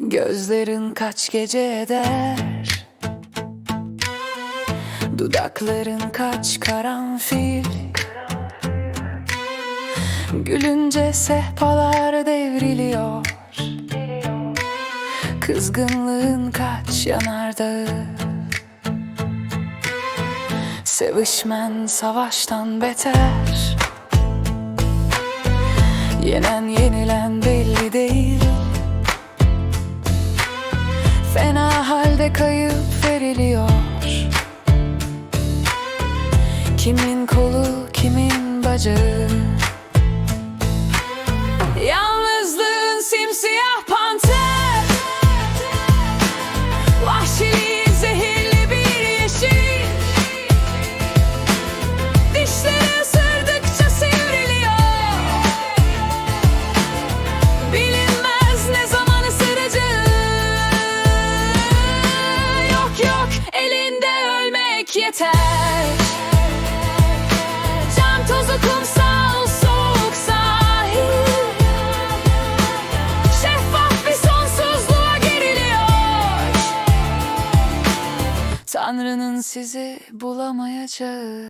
Gözlerin kaç gece eder? Dudakların kaç karanfil? Gülünce sehpalar devriliyor. Kızgınlığın kaç yanardağı? Sevişmen savaştan beter. Yenen yenilen Halde kayıp veriliyor. Kimin kolu kimin bacağı yeter. Cam tozu kumsal soğuk sahil. Şeffaf bir sonsuzluğa geriliyor. Tanrı'nın sizi bulamayacağı